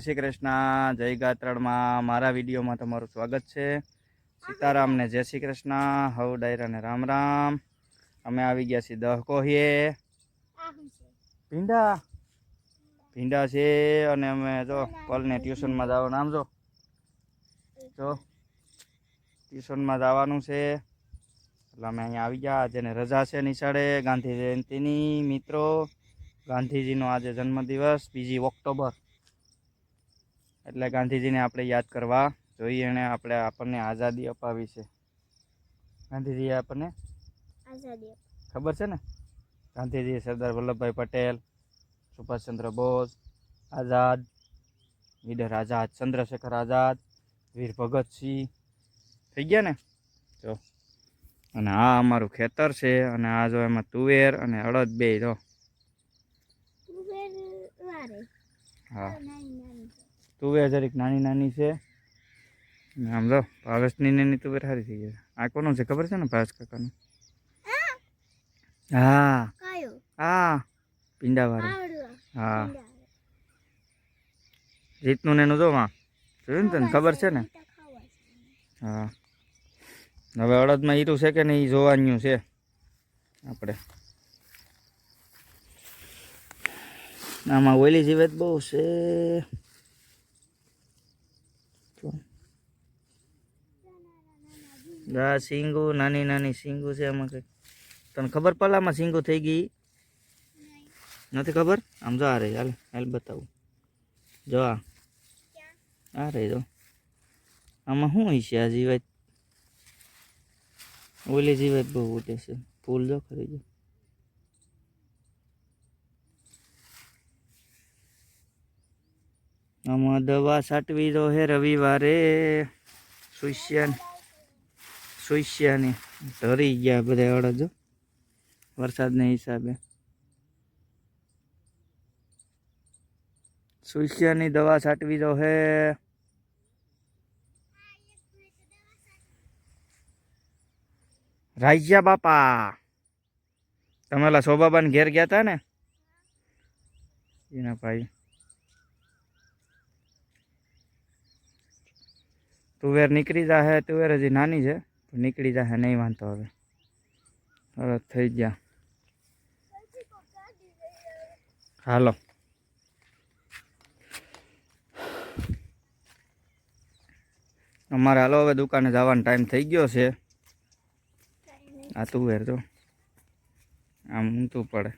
શ્રી કૃષ્ણ, જય ગાત્રાળમાં મારા વિડીયોમાં તમારું સ્વાગત છે. સીતારામ ને જય શ્રી કૃષ્ણ. હવ ડાયરાને રામ રામ. અમે આવી ગયા છીએ દહ કોહીએ. ભીંડા? ભીંડા છે અને અમે જો પલને ટ્યુશનમાં જવાનું. આમ જો. જો. ટ્યુશનમાં જવાનું છે. એટલે અમે અહીંયા આવી ગયા. જેને રજા છે નિશાળે. ગાંધી જયંતિની મિત્રો. ગાંધીજીનો આજે જન્મદિવસ. બીજી ઓક્ટોબર. એટલે ગાંધીજીને આપણે યાદ કરવા જોઈએ એણે આપણે આપણને આઝાદી અપાવી છે. ગાંધીજીએ આપણને આઝાદી ખબર છે ને? ગાંધીજી સરદાર વલ્લભભાઈ પટેલ સુભાષચંદ્ર બોઝ આઝાદ લીડર આઝાદ ચંદ્રશેખર આઝાદ વીર ભગતસિંહ. થઈ ગયા ને? જો. અને આ અમારું ખેતર છે અને આ જો એમાં તુવેર અને અડદ બે જો. હા. તુવેર જરીક નાની નાની છે. આમ જો ભાવેશની નાની તુવેર સારી થઈ ગઈ આ કોનું છે? ખબર છે ને ભાવેશ કાકાનું? હા. હા. પીંડાવાળું. હા. રીતનું ને એનું જો માં. જોયું ને તને? ખબર છે ને? હા. હવે અડદમાં હીરું છે કે નહીં એ જોવાનું છે. આપણે. આમાં ઓઈલી જીવેત બહુ છે. આ સિંગુ, નાની નાની સિંગુ છે આમાં કંઈક. તને ખબર પલામાં સિંગુ થઈ ગઈ? નથી ખબર? આમ જો આ રહી, હાલ હાલ બતાવું. જો આ. આ રહી, જો. આમાં શું હોય છે આ જીવાત ઓલી જીવાત બહુ ઉઠે છે. ફૂલ જો ખરી જો. આમાં દવા છાંટવી તો હે રવિવારે. સુસ્યાને સુસ્યાની ધરી ગયા બધા અડદ જો વરસાદના હિસાબે. સુસ્યાની દવા છાંટવી દો હે. રાજ્યા બાપા, તમે ઓલા શોભાબાન ઘેર ગયા હતા ને? એના ભાઈ. તુવેર નીકળી જાહે, તુવેર હજી નાની છે. પણ નીકળી જશે નહીં વાંધો હવે હવે થઈ ગયા. હાલો. અમારે હાલો હવે દુકાને જવાનો ટાઈમ થઈ ગયો છે. આ તુવેર વેરજો આમ ઊંચું પડે.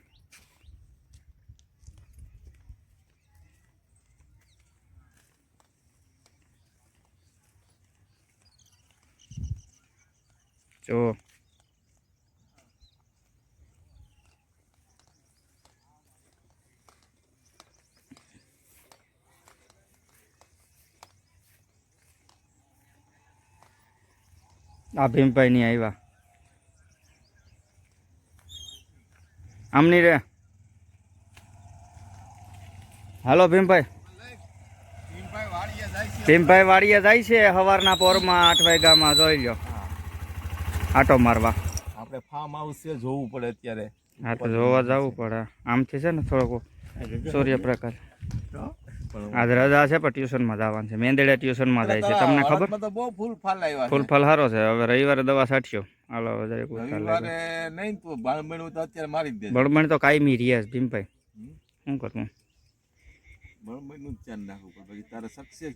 જો. આ ભીમભાઈ ની આવ્યા આમની રે. હાલો ભીમભાઈ. ભીમભાઈ વાડીએ જાય છે. સવારના પોરમાં આઠ વાગ્યામાં જોઈ લ્યો. આટો મારવા. આપણે ફાર્મ હાઉસ છે જોવું પડે અત્યારે. હા તો જોવા જવું પડે. આમથી છે ને થોડોક સૂર્યપ્રકાશ. આજ રજા છે પણ ટ્યુશનમાં જવાનું છે. મેંદેડે ટ્યુશનમાં જાય છે. તમને ખબર? બહુ ફૂલ ફાલ આવ્યા ફૂલ ફલ સારો છે. હવે રવિવારે દવા છાંટ્યો. હાલો રવિવારે નહીં તો બાળમણ તો અત્યારે મારી દે તો કાયમી રહ્યા છે ભીમભાઈ. શું કરવું બાળમણનું જ ધ્યાન રાખવું પડે. તારે સક્સેસ